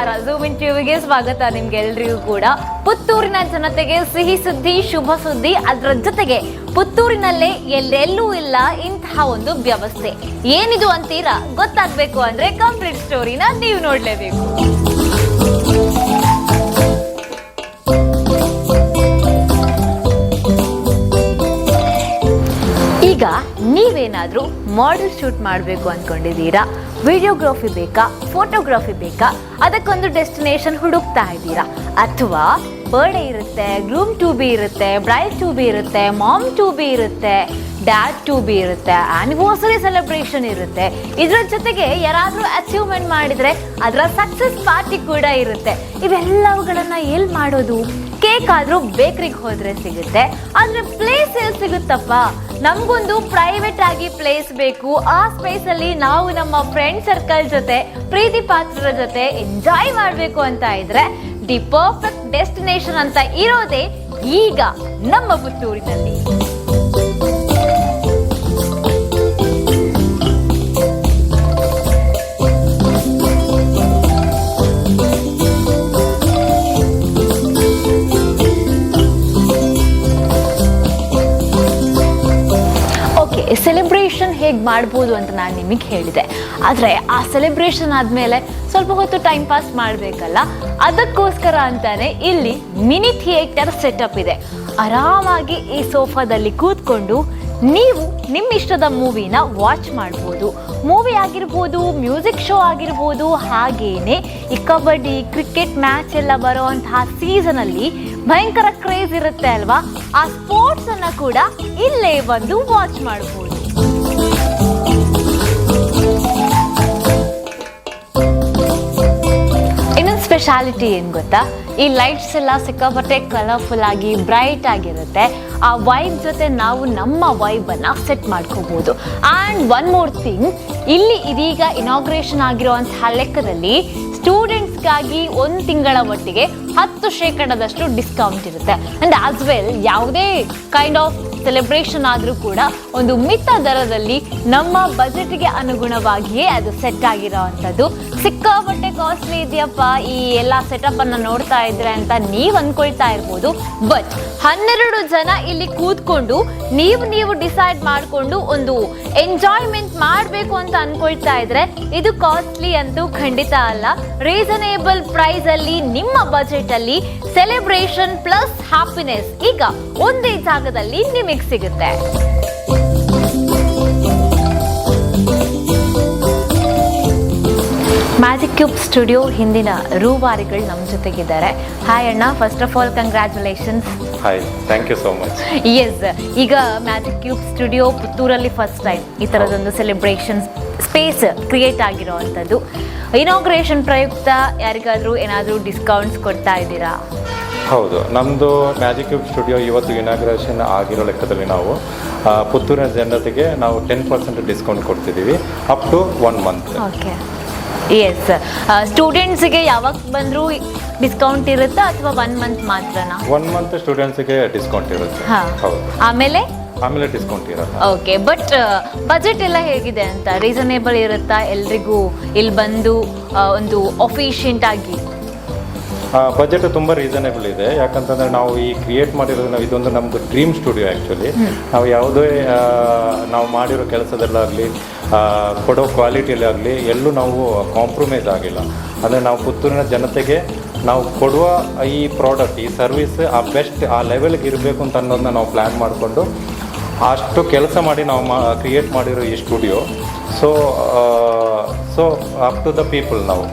ನಮಸ್ಕಾರ. Zoom in ಟಿವಿಗೆ ಸ್ವಾಗತ ನಿಮ್ಗೆಲ್ರಿಗೂ ಕೂಡ. ಪುತ್ತೂರಿನ ಜನತೆಗೆ ಸಿಹಿ ಸುದ್ದಿ, ಶುಭ ಸುದ್ದಿ, ಅದರ ಜೊತೆಗೆ ಪುತ್ತೂರಿನಲ್ಲೇ ಎಲ್ಲೆಲ್ಲೂ ಇಲ್ಲ, ಇಂತಹ ಒಂದು ವ್ಯವಸ್ಥೆ. ಏನಿದು ಅಂತೀರಾ? ಗೊತ್ತಾಗ್ಬೇಕು ಅಂದ್ರೆ ಕಂಪ್ಲೀಟ್ ಸ್ಟೋರಿನ ನೀವು ನೋಡ್ಲೇಬೇಕು. ಈಗ ನೀವೇನಾದ್ರೂ ಮಾಡೆಲ್ ಶೂಟ್ ಮಾಡಬೇಕು ಅನ್ಕೊಂಡಿದ್ದೀರಾ? ವಿಡಿಯೋಗ್ರಫಿ ಬೇಕಾ, ಫೋಟೋಗ್ರಫಿ ಬೇಕಾ, ಅದಕ್ಕೊಂದು ಡೆಸ್ಟಿನೇಷನ್ ಹುಡುಕ್ತಾ ಇದ್ದೀರಾ? ಅಥವಾ ಬರ್ಡೇ ಇರುತ್ತೆ, ಗ್ರೂಮ್ ಟು ಬಿ ಇರುತ್ತೆ ಬ್ರೈಡ್ ಟು ಬಿ ಇರುತ್ತೆ, ಮಾಮ್ ಟು ಬಿ ಇರುತ್ತೆ, ಡ್ಯಾಡ್ ಟು ಬಿ ಇರುತ್ತೆ ಆನಿವರ್ಸರಿ ಸೆಲೆಬ್ರೇಷನ್ ಇರುತ್ತೆ. ಇದರ ಜೊತೆಗೆ ಯಾರಾದರೂ ಅಚೀವ್ಮೆಂಟ್ ಮಾಡಿದರೆ ಅದರ ಸಕ್ಸಸ್ ಪಾರ್ಟಿ ಕೂಡ ಇರುತ್ತೆ. ಇವೆಲ್ಲವುಗಳನ್ನು ಎಲ್ಲಿ ಮಾಡೋದು? ಕೇಕ್ ಆದ್ರೂ ಬೇಕ್ರಿಗೆ ಹೋದ್ರೆ ಸಿಗುತ್ತೆ. ಆದ್ರೆ ಪ್ಲೇಸ್ ಎಲ್ಲಿ ಸಿಗುತ್ತಪ್ಪ? ನಮಗೊಂದು ಪ್ರೈವೇಟ್ ಆಗಿ ಪ್ಲೇಸ್ ಬೇಕು. ಆ ಸ್ಪೇಸ್ ಅಲ್ಲಿ ನಾವು ನಮ್ಮ ಫ್ರೆಂಡ್ ಸರ್ಕಲ್ ಜೊತೆ, ಪ್ರೀತಿ ಪಾತ್ರರ ಜೊತೆ ಎಂಜಾಯ್ ಮಾಡಬೇಕು ಅಂತ ಇದ್ರೆ ದಿ ಪರ್ಫೆಕ್ಟ್ ಡೆಸ್ಟಿನೇಷನ್ ಅಂತ ಇರೋದೇ ಈಗ ನಮ್ಮ ಪುತ್ತೂರಿನಲ್ಲಿ. ಸೆಲೆಬ್ರೇಷನ್ ಹೇಗೆ ಮಾಡ್ಬೋದು ಅಂತ ನಾನು ನಿಮಗೆ ಹೇಳಿದೆ. ಆದರೆ ಆ ಸೆಲೆಬ್ರೇಷನ್ ಆದಮೇಲೆ ಸ್ವಲ್ಪ ಹೊತ್ತು ಟೈಮ್ ಪಾಸ್ ಮಾಡಬೇಕಲ್ಲ? ಅದಕ್ಕೋಸ್ಕರ ಅಂತಾನೆ ಇಲ್ಲಿ ಮಿನಿ ಥಿಯೇಟರ್ ಸೆಟಪ್ ಇದೆ. ಆರಾಮಾಗಿ ಈ ಸೋಫಾದಲ್ಲಿ ಕೂತ್ಕೊಂಡು ನೀವು ನಿಮ್ಮ ಇಷ್ಟದ ಮೂವಿನ ವಾಚ್ ಮಾಡ್ಬೋದು. ಮೂವಿ ಆಗಿರ್ಬೋದು ಮ್ಯೂಸಿಕ್ ಶೋ ಆಗಿರ್ಬೋದು, ಹಾಗೇನೆ ಈ ಕಬಡ್ಡಿ ಕ್ರಿಕೆಟ್ ಮ್ಯಾಚ್ ಎಲ್ಲ ಬರುವಂತಹ ಸೀಸನಲ್ಲಿ ಭಯಂಕರ ಕ್ರೇಜ್ ಇರುತ್ತೆ ಅಲ್ವಾ? ಆ ಸ್ಪೋರ್ಟ್ಸ್ ಅನ್ನ ಕೂಡ ಇಲ್ಲೇ ಬಂದು ವಾಚ್ ಮಾಡಬಹುದು ಇನ್ನೊಂದು ಸ್ಪೆಷಾಲಿಟಿ ಏನು ಗೊತ್ತಾ? ಈ ಲೈಟ್ಸ್ ಎಲ್ಲ ಸಿಕ್ಕಾಪಟ್ಟೆ ಕಲರ್ಫುಲ್ ಆಗಿ ಬ್ರೈಟ್ ಆಗಿರುತ್ತೆ. ಆ ವೈಬ್ ಜೊತೆ ನಾವು ನಮ್ಮ ವೈಬನ್ನು ಸೆಟ್ ಮಾಡ್ಕೋಬಹುದು ಆ್ಯಂಡ್ ಒನ್ ಮೋರ್ ಥಿಂಗ್ ಇಲ್ಲಿ ಇದೀಗ ಇನಾಗ್ರೇಷನ್ ಆಗಿರುವಂತಹ ಲೆಕ್ಕದಲ್ಲಿ ಸ್ಟೂಡೆಂಟ್ಸ್ಗಾಗಿ ಒಂದು ತಿಂಗಳ ಮಟ್ಟಿಗೆ ಹತ್ತು ಶೇಕಡದಷ್ಟು ಡಿಸ್ಕೌಂಟ್ ಇರುತ್ತೆ. ಅಂಡ್ ಆಸ್ ವೆಲ್ ಯಾವುದೇ ಕೈಂಡ್ ಆಫ್ ಸೆಲೆಬ್ರೇಷನ್ ಆದರೂ ಕೂಡ ಒಂದು ಮಿತ ದರದಲ್ಲಿ ನಮ್ಮ ಬಜೆಟ್ಗೆ ಅನುಗುಣವಾಗಿಯೇ ಅದು ಸೆಟ್ ಆಗಿರೋ ಅಂಥದ್ದು. ಸಿಕ್ಕಾಪಟ್ಟೆ ಕಾಸ್ಟ್ಲಿ ಇದೆಯಪ್ಪ, ಈ ಎಲ್ಲ ಸೆಟಪ್ ಅನ್ನ ನೋಡ್ತಾ ಇದ್ರೆ ಅಂತ ನೀವು ಅನ್ಕೊಳ್ತಾ ಇರ್ಬೋದು. ಬಟ್ ಹನ್ನೆರಡು ಜನ ಇಲ್ಲಿ ಕೂತ್ಕೊಂಡು ನೀವು ನೀವು ಡಿಸೈಡ್ ಮಾಡಿಕೊಂಡು ಒಂದು ಎಂಜಾಯ್ಮೆಂಟ್ ಮಾಡಬೇಕು ಅಂತ ಅನ್ಕೊಳ್ತಾ ಇದ್ರೆ ಇದು ಕಾಸ್ಟ್ಲಿ ಅಂತೂ ಖಂಡಿತ ಅಲ್ಲ. ರೀಸನೇಬಲ್ ಪ್ರೈಸ್ ಅಲ್ಲಿ, ನಿಮ್ಮ ಬಜೆಟ್ ಅಲ್ಲಿ ಸೆಲೆಬ್ರೇಷನ್ ಪ್ಲಸ್ ಹ್ಯಾಪಿನೆಸ್ ಈಗ ಒಂದೇ ಜಾಗದಲ್ಲಿ ನಿಮಗೆ ಸಿಗುತ್ತೆ. ಮ್ಯಾಜಿಕ್ ಕ್ಯೂಬ್ ಸ್ಟುಡಿಯೋ ಹಿಂದಿನ ರೂವಾರಿಗಳು ನಮ್ಮ ಜೊತೆಗಿದ್ದಾರೆ. ಹಾಯ್ ಅಣ್ಣ first of all congratulations hi thank you so much yes ಈಗ ಮ್ಯಾಜಿಕ್ ಕ್ಯೂಬ್ ಸ್ಟುಡಿಯೋ ಪುತ್ತೂರಲ್ಲಿ ಫಸ್ಟ್ ಟೈಮ್ ಈ ಥರದೊಂದು ಸೆಲೆಬ್ರೇಷನ್ ಸ್ಪೇಸ್ ಕ್ರಿಯೇಟ್ ಆಗಿರೋ ಅಂಥದ್ದು. ಇನಾಗ್ರೇಷನ್ ಪ್ರಯುಕ್ತ ಯಾರಿಗಾದರೂ ಏನಾದರೂ ಡಿಸ್ಕೌಂಟ್ಸ್ ಕೊಡ್ತಾ ಇದ್ದೀರಾ? ಹೌದು ನಮ್ಮದು ಮ್ಯಾಜಿಕ್ ಕ್ಯೂಬ್ ಸ್ಟುಡಿಯೋ ಇವತ್ತು ಇನಾಗ್ರೇಷನ್ ಆಗಿರೋ ಲೆಕ್ಕದಲ್ಲಿ ನಾವು ಪುತ್ತೂರಿನ ಜನತೆಗೆ ನಾವು ten percent discount ಕೊಡ್ತಿದ್ದೀವಿ up to one month okay yes ಸ್ಟೂಡೆಂಟ್ಸಿಗೆ ಯಾವಾಗ ಬಂದರೂ ಡಿಸ್ಕೌಂಟ್ ಇರುತ್ತಾ ಅಥವಾ ಒನ್ ಮಂತ್ ಮಾತ್ರನಾ? ಒನ್ ಮಂತ್ ಸ್ಟೂಡೆಂಟ್ಸ್ಗೆ ಡಿಸ್ಕೌಂಟ್ ಇರುತ್ತೆ. ಹಾಂ. ಹೌದು. ಆಮೇಲೆ? ಆಮೇಲೆ ಡಿಸ್ಕೌಂಟ್ ಇರಲ್ಲ. ಓಕೆ ಬಟ್ ಬಜೆಟ್ ಎಲ್ಲ ಹೇಗಿದೆ ಅಂತ? ರೀಸನೇಬಲ್ ಇರುತ್ತಾ? ಎಲ್ರಿಗೂ ಇಲ್ಲಿ ಬಂದು ಒಂದು ಅಫಿಷಿಯಂಟ್ ಆಗಿ ಬಜೆಟ್ ತುಂಬ ರೀಸನೇಬಲ್ ಇದೆ. ಯಾಕಂತಂದ್ರೆ ನಾವು ಈ ಕ್ರಿಯೇಟ್ ಮಾಡಿರೋದು ನಾವು ಇದೊಂದು ನಮ್ದು ಡ್ರೀಮ್ ಸ್ಟುಡಿಯೋ ಆ್ಯಕ್ಚುಲಿ ನಾವು ಯಾವುದೇ ನಾವು ಮಾಡಿರೋ ಕೆಲಸದಲ್ಲಾಗಲಿ ಕೊಡೋ ಕ್ವಾಲಿಟಿಯಲ್ಲಿ ಆಗಲಿ ಎಲ್ಲೂ ನಾವು ಕಾಂಪ್ರಮೈಸ್ ಆಗಿಲ್ಲ. ಅಂದರೆ ನಾವು ಪುತ್ತೂರಿನ ಜನತೆಗೆ ನಾವು ಕೊಡುವ ಈ ಪ್ರಾಡಕ್ಟ್ ಈ ಸರ್ವಿಸ್ ಆ ಬೆಸ್ಟ್ ಆ ಲೆವೆಲ್ಗೆ ಇರಬೇಕು ಅಂತ ಅನ್ನೋದನ್ನ ನಾವು ಪ್ಲ್ಯಾನ್ ಮಾಡಿಕೊಂಡು ಅಷ್ಟು ಕೆಲಸ ಮಾಡಿ ನಾವು ಮಾ ಕ್ರಿಯೇಟ್ ಮಾಡಿರೋ ಈ studio so so up to the people ನಾವು.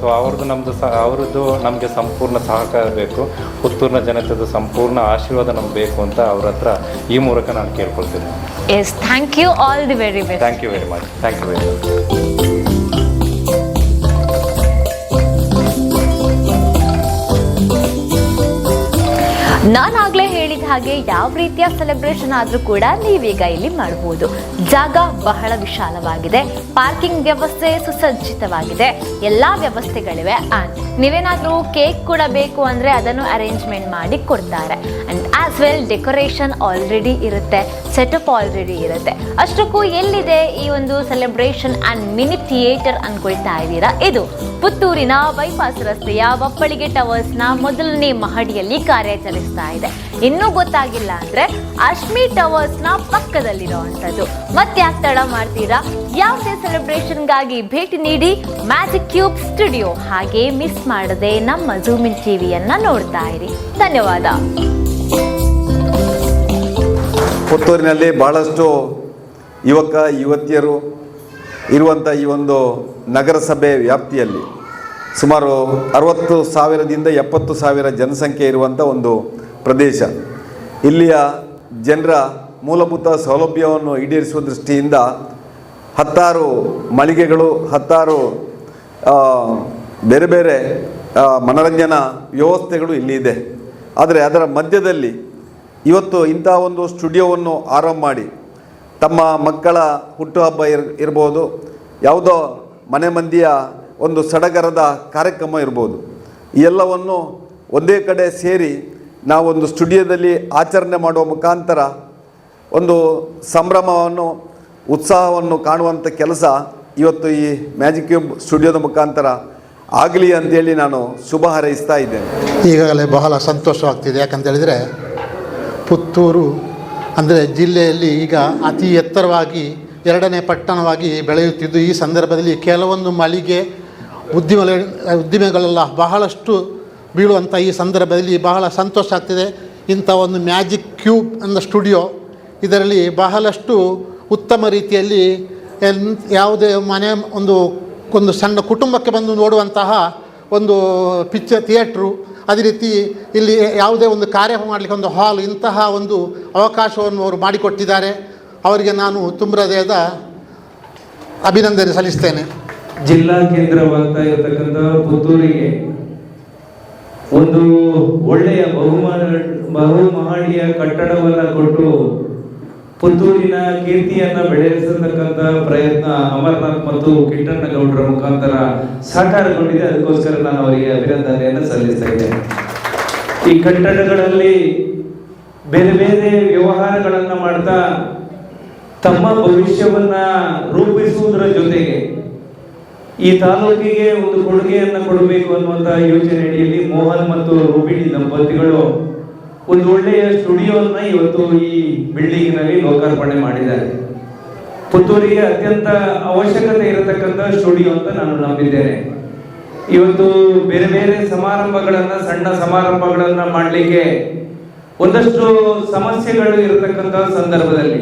ಸೊ ಅವ್ರದ್ದು ನಮ್ಮದು ಸಹ ಅವ್ರದ್ದು ನಮಗೆ ಸಂಪೂರ್ಣ ಸಹಕಾರ ಬೇಕು. ಪುತ್ತೂರಿನ ಜನತೆದು ಸಂಪೂರ್ಣ ಆಶೀರ್ವಾದ ನಮ್ಗೆ ಬೇಕು ಅಂತ ಅವ್ರ ಹತ್ರ ಈ ಮೂಲಕ ನಾನು ಕೇಳ್ಕೊಳ್ತೀನಿ. Yes thank you all the very best thank you very much thank you very much ನಾನಾಗ್ಲೇ ಹೇಳಿದ ಹಾಗೆ ಯಾವ ರೀತಿಯ ಸೆಲೆಬ್ರೇಷನ್ ಆದ್ರೂ ಕೂಡ ನೀವೀಗ ಇಲ್ಲಿ ಮಾಡಬಹುದು ಜಾಗ ಬಹಳ ವಿಶಾಲವಾಗಿದೆ. ಪಾರ್ಕಿಂಗ್ ವ್ಯವಸ್ಥೆ ಸುಸಜ್ಜಿತವಾಗಿದೆ. ಎಲ್ಲಾ ವ್ಯವಸ್ಥೆಗಳಿವೆ. ಅಂಡ್ ನೀವೇನಾದ್ರೂ ಕೇಕ್ ಕೂಡ ಬೇಕು ಅಂದ್ರೆ ಅದನ್ನು ಅರೇಂಜ್ಮೆಂಟ್ ಮಾಡಿ ಕೊಡ್ತಾರೆ. And as well decoration already ಇರುತ್ತೆ. ಸೆಟಪ್ ಆಲ್ರೆಡಿ ಇರುತ್ತೆ. ಅಷ್ಟಕ್ಕೂ ಎಲ್ಲಿದೆ ಈ ಒಂದು ಸೆಲೆಬ್ರೇಷನ್ ಅಂಡ್ ಮಿನಿ ಥಿಯೇಟರ್ ಅನ್ಕೊಳ್ತಾ ಇದ್ದೀರಾ? ಇದು ಪುತ್ತೂರಿನ ಬೈಪಾಸ್ ರಸ್ತೆಯ ಬಪ್ಪಳಿಗೆ ನ ಮೊದಲನೇ ಮಹಡಿಯಲ್ಲಿ ಕಾರ್ಯಾಚರಿಸ್ತಾ ಇದೆ. ಗೊತ್ತಾಗಿಲ್ಲ ಅಂದ್ರೆ ಅಶ್ಮಿ ಟವರ್ಸ್ನ ಪಕ್ಕದಲ್ಲಿರುವಂತದ್ದು ಮತ್ತೆ ಯಾಕೆ ತಡ ಮಾಡ್ತೀರಾ? ಯಾವುದೇ ಸೆಲೆಬ್ರೇಷನ್ಗಾಗಿ ಭೇಟಿ ನೀಡಿ ಮ್ಯಾಜಿಕ್ ಕ್ಯೂಬ್ ಸ್ಟುಡಿಯೋ ಹಾಗೆ ಮಿಸ್ ಮಾಡದೆ ನಮ್ಮ ಜೂಮಿನ್ ಟಿವಿಯನ್ನ ನೋಡ್ತಾ ಇರಿ. ಧನ್ಯವಾದ. ಪುತ್ತೂರಿನಲ್ಲಿ ಭಾಳಷ್ಟು ಯುವಕ, ಯುವತಿಯರು ಇರುವಂಥ ಈ ಒಂದು ನಗರಸಭೆ ವ್ಯಾಪ್ತಿಯಲ್ಲಿ ಸುಮಾರು ಅರವತ್ತು ಸಾವಿರದಿಂದ ಎಪ್ಪತ್ತು ಸಾವಿರ ಜನಸಂಖ್ಯೆ ಇರುವಂಥ ಒಂದು ಪ್ರದೇಶ. ಇಲ್ಲಿಯ ಜನರ ಮೂಲಭೂತ ಸೌಲಭ್ಯವನ್ನು ಈಡೇರಿಸುವ ದೃಷ್ಟಿಯಿಂದ ಹತ್ತಾರು ಮಳಿಗೆಗಳು, ಹತ್ತಾರು ಬೇರೆ ಬೇರೆ ಮನೋರಂಜನಾ ಮನರಂಜನಾ ವ್ಯವಸ್ಥೆಗಳು ಇಲ್ಲಿ ಇದೆ ಆದರೆ ಅದರ ಮಧ್ಯದಲ್ಲಿ ಇವತ್ತು ಇಂಥ ಒಂದು ಸ್ಟುಡಿಯೋವನ್ನು ಆರಂಭ ಮಾಡಿ. ತಮ್ಮ ಮಕ್ಕಳ ಹುಟ್ಟುಹಬ್ಬ ಇರ್, ಇರ್ಬೋದು, ಯಾವುದೋ ಮನೆ ಮಂದಿಯ ಒಂದು ಸಡಗರದ ಕಾರ್ಯಕ್ರಮ ಇರ್ಬೋದು. ಈ ಎಲ್ಲವನ್ನು ಒಂದೇ ಕಡೆ ಸೇರಿ ನಾವೊಂದು ಸ್ಟುಡಿಯೋದಲ್ಲಿ ಆಚರಣೆ ಮಾಡುವ ಮುಖಾಂತರ ಒಂದು ಸಂಭ್ರಮವನ್ನು, ಉತ್ಸಾಹವನ್ನು ಕಾಣುವಂಥ ಕೆಲಸ ಇವತ್ತು ಈ ಮ್ಯಾಜಿಕ್ ಕ್ಯೂಬ್ ಸ್ಟುಡಿಯೋದ ಮುಖಾಂತರ ಆಗಲಿ ಅಂತೇಳಿ ನಾನು ಶುಭ ಹಾರೈಸ್ತಾ ಇದ್ದೇನೆ. ಈಗಾಗಲೇ ಬಹಳ ಸಂತೋಷವಾಗ್ತಿದೆ. ಯಾಕಂತೇಳಿದರೆ ಪುತ್ತೂರು ಅಂದರೆ ಜಿಲ್ಲೆಯಲ್ಲಿ ಈಗ ಅತಿ ಎತ್ತರವಾಗಿ, ಎರಡನೇ ಪಟ್ಟಣವಾಗಿ ಬೆಳೆಯುತ್ತಿದ್ದು ಈ ಸಂದರ್ಭದಲ್ಲಿ ಕೆಲವೊಂದು ಮಳಿಗೆ ಉದ್ದಿಮೆ ಉದ್ದಿಮೆಗಳೆಲ್ಲ ಬಹಳಷ್ಟು ಬೀಳುವಂಥ ಈ ಸಂದರ್ಭದಲ್ಲಿ ಬಹಳ ಸಂತೋಷ ಆಗ್ತಿದೆ. ಇಂಥ ಒಂದು ಮ್ಯಾಜಿಕ್ ಕ್ಯೂಬ್ ಅನ್ನೋ ಸ್ಟುಡಿಯೋ. ಇದರಲ್ಲಿ ಬಹಳಷ್ಟು ಉತ್ತಮ ರೀತಿಯಲ್ಲಿ ಯಾವುದೇ ಮನೆ ಒಂದು ಒಂದು ಸಣ್ಣ ಕುಟುಂಬಕ್ಕೆ ಬಂದು ನೋಡುವಂತಹ ಒಂದು ಪಿಕ್ಚರ್ ಥಿಯೇಟ್ರು. ಅದೇ ರೀತಿ ಇಲ್ಲಿ ಯಾವುದೇ ಒಂದು ಕಾರ್ಯ ಮಾಡಲಿಕ್ಕೆ ಒಂದು ಹಾಲ್ ಇಂತಹ ಒಂದು ಅವಕಾಶವನ್ನು ಅವರು ಮಾಡಿಕೊಟ್ಟಿದ್ದಾರೆ. ಅವರಿಗೆ ನಾನು ತುಂಬ ಅಭಿನಂದನೆ ಸಲ್ಲಿಸ್ತೇನೆ. ಜಿಲ್ಲಾ ಕೇಂದ್ರವಾಗ್ತಾ ಇರತಕ್ಕಂಥ ಪುತ್ತೂರಿಗೆ ಒಂದು ಒಳ್ಳೆಯ ಬಹುಮಾನ ಬಹುಮಹಡಿಯ ಕಟ್ಟಡವನ್ನ ಕೊಟ್ಟು ಪುತ್ತೂರಿನ ಕೀರ್ತಿಯನ್ನ ಬೆಳೆಸತಕ್ಕಂತ ಪ್ರಯತ್ನ ಅಮರನಾಥ್ ಮತ್ತು ಕಿಟ್ಟಣ್ಣ ಗೌಡರ ಮುಖಾಂತರ ಸಾಕಾರಗೊಂಡಿದೆ. ಅದಕ್ಕೋಸ್ಕರ ನಾನು ಅವರಿಗೆ ಅಭಿನಂದನೆಯನ್ನು ಸಲ್ಲಿಸ್ತಾ ಇದ್ದೇನೆ. ಈ ಕಟ್ಟಡಗಳಲ್ಲಿ ಬೇರೆ ಬೇರೆ ವ್ಯವಹಾರಗಳನ್ನ ಮಾಡ್ತಾ ತಮ್ಮ ಭವಿಷ್ಯವನ್ನ ರೂಪಿಸುವುದರ ಜೊತೆಗೆ ಈ ತಾಲೂಕಿಗೆ ಒಂದು ಕೊಡುಗೆಯನ್ನ ಕೊಡಬೇಕು ಅನ್ನುವಂತ ಯೋಚನೆ ಅಡಿಯಲ್ಲಿ ಮೋಹನ್ ಮತ್ತು ರೂಪಿಣಿ ದಂಪತಿಗಳು ಒಂದು ಒಳ್ಳೆಯ ಸ್ಟುಡಿಯೋನ್ನ ಇವತ್ತು ಈ ಬಿಲ್ಡಿಂಗ್ನಲ್ಲಿ ಲೋಕಾರ್ಪಣೆ ಮಾಡಿದ್ದಾರೆ. ಪುತ್ತೂರಿಗೆ ಅತ್ಯಂತ ಅವಶ್ಯಕತೆ ಇರತಕ್ಕಂತ ಸ್ಟುಡಿಯೋ ಅಂತ ನಾನು ನಂಬಿದ್ದೇನೆ. ಇವತ್ತು ಬೇರೆ ಬೇರೆ ಸಮಾರಂಭಗಳನ್ನ, ಸಣ್ಣ ಸಮಾರಂಭಗಳನ್ನ ಮಾಡಲಿಕ್ಕೆ ಒಂದಷ್ಟು ಸಮಸ್ಯೆಗಳು ಇರತಕ್ಕಂತ ಸಂದರ್ಭದಲ್ಲಿ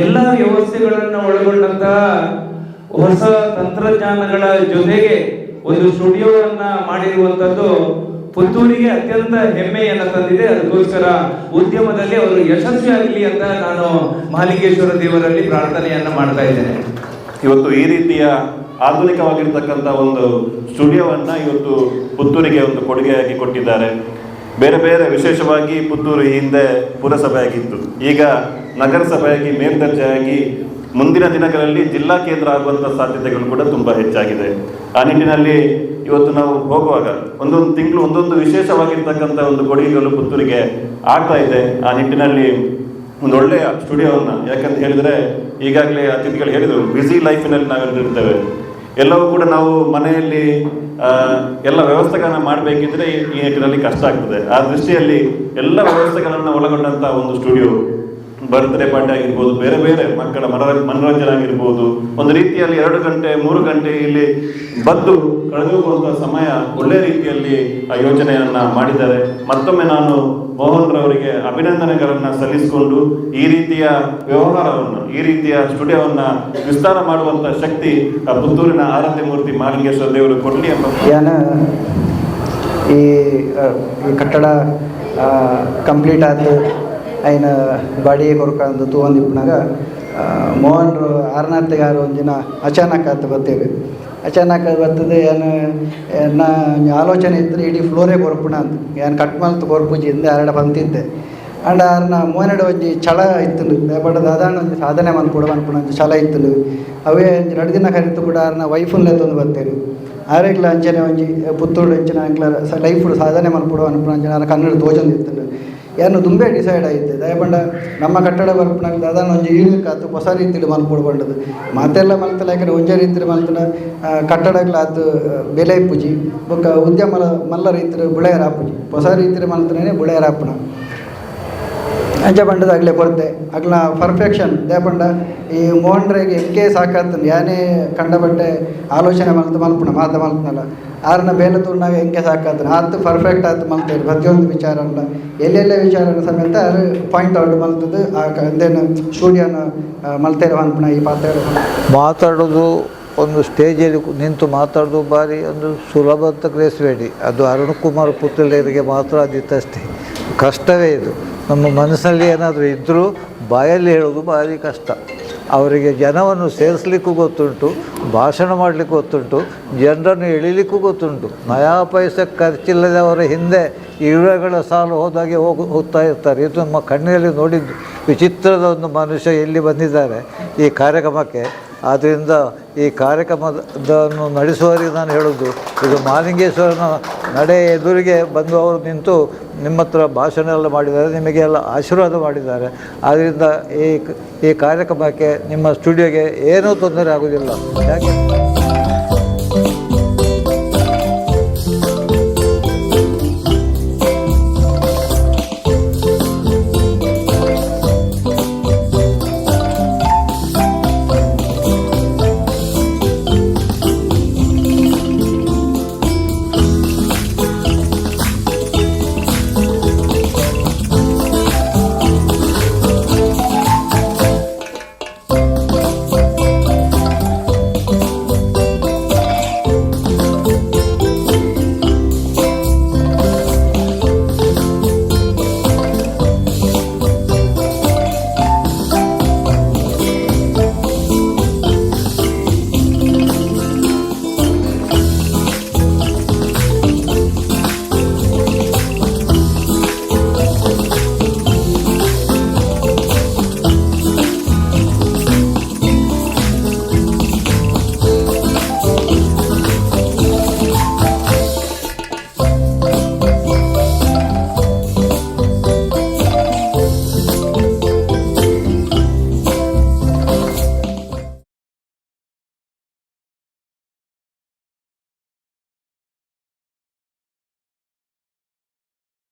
ಎಲ್ಲ ವ್ಯವಸ್ಥೆಗಳನ್ನ ಒಳಗೊಂಡಂತ ಹೊಸ ತಂತ್ರಜ್ಞಾನಗಳ ಜೊತೆಗೆ ಒಂದು ಸ್ಟುಡಿಯೋವನ್ನ ಮಾಡಿರುವಂತದ್ದು ಪುತ್ತೂರಿಗೆ ಅತ್ಯಂತ ಹೆಮ್ಮೆಯನ್ನ ತಂದಿದೆ. ಅದಕ್ಕೋಸ್ಕರ ಉದ್ಯಮದಲ್ಲಿ ಅವರು ಯಶಸ್ವಿ ಆಗಲಿ ಅಂತ ನಾನು ಮಹಾಲಿಂಗೇಶ್ವರ ದೇವರಲ್ಲಿ ಪ್ರಾರ್ಥನೆಯನ್ನ ಮಾಡ್ತಾ ಇದ್ದೇನೆ. ಇವತ್ತು ಈ ರೀತಿಯ ಆಧುನಿಕವಾಗಿರ್ತಕ್ಕಂಥ ಒಂದು ಸ್ಟುಡಿಯೋವನ್ನು ಇವತ್ತು ಪುತ್ತೂರಿಗೆ ಒಂದು ಕೊಡುಗೆಯಾಗಿ ಕೊಟ್ಟಿದ್ದಾರೆ. ಬೇರೆ ಬೇರೆ ವಿಶೇಷವಾಗಿ ಪುತ್ತೂರು ಹಿಂದೆ ಪುರಸಭೆಯಾಗಿತ್ತು. ಈಗ ನಗರಸಭೆಯಾಗಿ, ಮೇಲ್ದರ್ಜೆಯಾಗಿ ಮುಂದಿನ ದಿನಗಳಲ್ಲಿ ಜಿಲ್ಲಾ ಕೇಂದ್ರ ಆಗುವಂಥ ಸಾಧ್ಯತೆಗಳು ಕೂಡ ತುಂಬ ಹೆಚ್ಚಾಗಿದೆ. ಆ ನಿಟ್ಟಿನಲ್ಲಿ ಇವತ್ತು ನಾವು ಹೋಗುವಾಗ ಒಂದೊಂದು ತಿಂಗಳು ಒಂದೊಂದು ವಿಶೇಷವಾಗಿರ್ತಕ್ಕಂಥ ಒಂದು ಕೊಡುಗೆಗಳು ಪುತ್ತೂರಿಗೆ ಆಗ್ತಾ ಇದೆ. ಆ ನಿಟ್ಟಿನಲ್ಲಿ ಒಂದು ಒಳ್ಳೆಯ ಸ್ಟುಡಿಯೋವನ್ನು, ಯಾಕಂತ ಹೇಳಿದರೆ ಈಗಾಗಲೇ ಅತಿಥಿಗಳು ಹೇಳಿದರು ಬ್ಯುಸಿ ಲೈಫಿನಲ್ಲಿ ನಾವು ಇರ್ತೇವೆ ಎಲ್ಲವೂ ಕೂಡ ನಾವು ಮನೆಯಲ್ಲಿ ಎಲ್ಲ ವ್ಯವಸ್ಥೆಗಳನ್ನು ಮಾಡಬೇಕಿದ್ರೆ ಈ ನಿಟ್ಟಿನಲ್ಲಿ ಕಷ್ಟ ಆಗ್ತದೆ. ಆ ದೃಷ್ಟಿಯಲ್ಲಿ ಎಲ್ಲ ವ್ಯವಸ್ಥೆಗಳನ್ನು ಒಳಗೊಂಡಂಥ ಒಂದು ಸ್ಟುಡಿಯೋ ಬರ್ತ್ಡೇ ಪಾರ್ಟಿ ಆಗಿರ್ಬೋದು, ಬೇರೆ ಬೇರೆ ಮಕ್ಕಳ ಮನರ ಮನೋರಂಜನೆ ಆಗಿರ್ಬೋದು, ಒಂದು ರೀತಿಯಲ್ಲಿ ಎರಡು ಗಂಟೆ, ಮೂರು ಗಂಟೆ ಇಲ್ಲಿ ಬಂದು ಕಳೆದುಕೊಳ್ಳುವಂತಹ ಸಮಯ ಒಳ್ಳೆ ರೀತಿಯಲ್ಲಿ ಆ ಯೋಜನೆಯನ್ನ ಮಾಡಿದ್ದಾರೆ. ಮತ್ತೊಮ್ಮೆ ನಾನು ಮೋಹನ್ ರವರಿಗೆ ಅಭಿನಂದನೆಗಳನ್ನ ಸಲ್ಲಿಸಿಕೊಂಡು ಈ ರೀತಿಯ ವ್ಯವಹಾರವನ್ನು, ಈ ರೀತಿಯ ಸ್ಟುಡಿಯೋವನ್ನ ವಿಸ್ತಾರ ಮಾಡುವಂತ ಶಕ್ತಿ ಆ ಪುತ್ತೂರಿನ ಆರಾಧ್ಯ ಮೂರ್ತಿ ಮಾಲಿಂಗೇಶ್ವರ ದೇವರು ಕೊಡಲಿ ಎಂಬ ಈ ಕಟ್ಟಡ ಕಂಪ್ಲೀಟ್ ಆಯ್ತು. ಐನ ಬಾಡಿ ಕೊರಕಂದು ತೂವೊಂದಿಪ್ಪನಾಗ ಮೋಹನ್ರು ಆರನಾಥ ಯಾರು ಒಂದಿನ ಅಚಾನಕ್ ಆತು ಬರ್ತೇವೆ ಅಚಾನಕ್ ಬರ್ತದೆ ಏನು ನಾ ಆಲೋಚನೆ ಇದ್ದರೆ ಇಡೀ ಫ್ಲೋರೇ ಕೊರ್ಪುಣ ಅಂತ. ಏನು ಕಟ್ ಕೊರ್ಪುಜಿ ಇಂದ ಎರಡು ಬಂತಿದ್ದೆ. ಅಂಡ ಅರ್ನ ಮೂವನೆಡು ಒಂಜಿ ಛಳ ಇತ್ತು ಬಟ್ ದಾದಾಂಡ ಒಂಜಿ ಸಾಧನೆ ಮಂದು ಕೂಡ ಅನ್ಕೊಂಡು ಒಂದು ಛಲ ಇತ್ತು ಅವೇ ಎರಡು ದಿನ ಕರಿತು ಕೂಡ ಅರ್ನ ವೈಫುನ್ ತಂದು ಬರ್ತೇರು ಆರೆಗ್ಲ ಅಂಚನೆ ಒಂಜಿ, ಪುತ್ತೂರು ಅಂಚನೆ ಅಂಕ್ಲ ಲೈಫ್ ಸಾಧನೆ ಮನ್ಪುಡು ಅನ್ಕೊಂಡು ಅಂಚನೆ ಕನ್ನಡ ತೋಜೊಂದು ಇತ್ತುಂಡು ಏನು ದುಂಬೆ ಡಿಸೈಡ್ ಆಯಿತು. ದಯಪಂಡ ನಮ್ಮ ಕಟ್ಟಡ ಬರ್ಪುನಾಗ ಅದನ್ನು ಒಂಜಿ ಈಳಕ್ಕಾತು ಹೊಸ ರೀತಿಲಿ ಮಲ್ಪುಡು ಬಂಡದು ಮಾತೆಲ್ಲ ಮಲ್ತಲ್ಲ, ಯಾಕಂದ್ರೆ ಒಂಜೆ ರೀತಿಲಿ ಮಲ್ತನ ಕಟ್ಟಡಗಳ ಅದು ಬೆಲೆ ಪೂಜಿ, ಬೊಕ್ಕ ಉದ್ಯಮ ಮಲ್ಲ ರೀತಿಲಿ ಬುಳೆಯರ ಆಪುಜಿ ಹೊಸ ರೀತಿಲಿ ಮಲ್ತನೇ ಬುಳೆಯರ ಆಪುಣ ಅಂಚ ಬಂಡದಾಗಲೇ ಕೊರತೆ ಅಗ್ಲ ಪರ್ಫೆಕ್ಷನ್ ದೇಪಂಡ ಈ ಮೋಂಡ್ರೆಗೆ ಎಂಕೆ ಸಾಕಾತು ಯಾನೇ ಕಂಡಬಟ್ಟೆ ಆಲೋಚನೆ ಮಲ್ತು ಮಲ್ಪಣ, ಮಾತ ಮಲ್ಪನಲ್ಲ ಆರನ್ನ ಬೇಲೆ ತುಣ್ಣಾಗ ಎಂಕೆ ಸಾಕಾತು ಆತು ಪರ್ಫೆಕ್ಟ್ ಆತು ಮಲ್ತೇವೆ ಪ್ರತಿಯೊಂದು ವಿಚಾರ ಅಲ್ಲ ಎಲ್ಲೆಲ್ಲ ವಿಚಾರ ಸಮೇತ ಅದು ಪಾಯಿಂಟ್ ಔಟ್ ಮಲ್ತದ್ದು ಆ ಸ್ಟುಡಿಯೋನ ಮಲ್ತೇವೆ ಮಲ್ಪಣ ಈ ಪಾತ್ರ ಮಾತಾಡೋದು ಒಂದು ಸ್ಟೇಜಲ್ಲಿ ನಿಂತು ಮಾತಾಡೋದು ಭಾರಿ ಒಂದು ಸುಲಭ ಅಂತ ಗ್ರಹಿಸಬೇಡಿ. ಅದು ಅರುಣ್ ಕುಮಾರ್ ಪುತ್ರಳಿಯರಿಗೆ ಮಾತ್ರ ಆದಿತ್ತಷ್ಟೇ. ಕಷ್ಟವೇ ಇದು. ನಮ್ಮ ಮನಸ್ಸಲ್ಲಿ ಏನಾದರೂ ಇದ್ದರೂ ಬಾಯಲ್ಲಿ ಹೇಳೋದು ಭಾರಿ ಕಷ್ಟ. ಅವರಿಗೆ ಜನವನ್ನು ಸೇರಿಸ್ಲಿಕ್ಕೂ ಗೊತ್ತುಂಟು, ಭಾಷಣ ಮಾಡಲಿಕ್ಕೆ ಗೊತ್ತುಂಟು, ಜನರನ್ನು ಎಳಿಲಿಕ್ಕೂ ಗೊತ್ತುಂಟು. ನಯಾ ಪೈಸೆ ಖರ್ಚಿಲ್ಲದವರ ಹಿಂದೆ ಇವರಗಳ ಸಾಲು ಹೋದಾಗೆ ಹೋಗು, ಹೋಗ್ತಾ ಇರ್ತಾರೆ. ಇದು ನಮ್ಮ ಕಣ್ಣಿನಲ್ಲಿ ನೋಡಿದ್ದು ವಿಚಿತ್ರದ ಒಂದು ಮನುಷ್ಯ ಎಲ್ಲಿ ಬಂದಿದ್ದಾರೆ ಈ ಕಾರ್ಯಕ್ರಮಕ್ಕೆ. ಆದ್ದರಿಂದ ಈ ಕಾರ್ಯಕ್ರಮದನ್ನು ನಡೆಸುವವರಿಗೆ ನಾನು ಹೇಳೋದು ಇದು ಮಾಲಿಂಗೇಶ್ವರನ ನಡೆ ಎದುರಿಗೆ ಬಂದು ಅವರು ನಿಂತು ನಿಮ್ಮ ಹತ್ರ ಭಾಷಣ ಎಲ್ಲ ಮಾಡಿದ್ದಾರೆ ನಿಮಗೆ ಎಲ್ಲ ಆಶೀರ್ವಾದ ಮಾಡಿದ್ದಾರೆ. ಆದ್ದರಿಂದ ಈ ಈ ಕಾರ್ಯಕ್ರಮಕ್ಕೆ ನಿಮ್ಮ ಸ್ಟುಡಿಯೋಗೆ ಏನೂ ತೊಂದರೆ ಆಗೋದಿಲ್ಲ ಯಾಕೆ?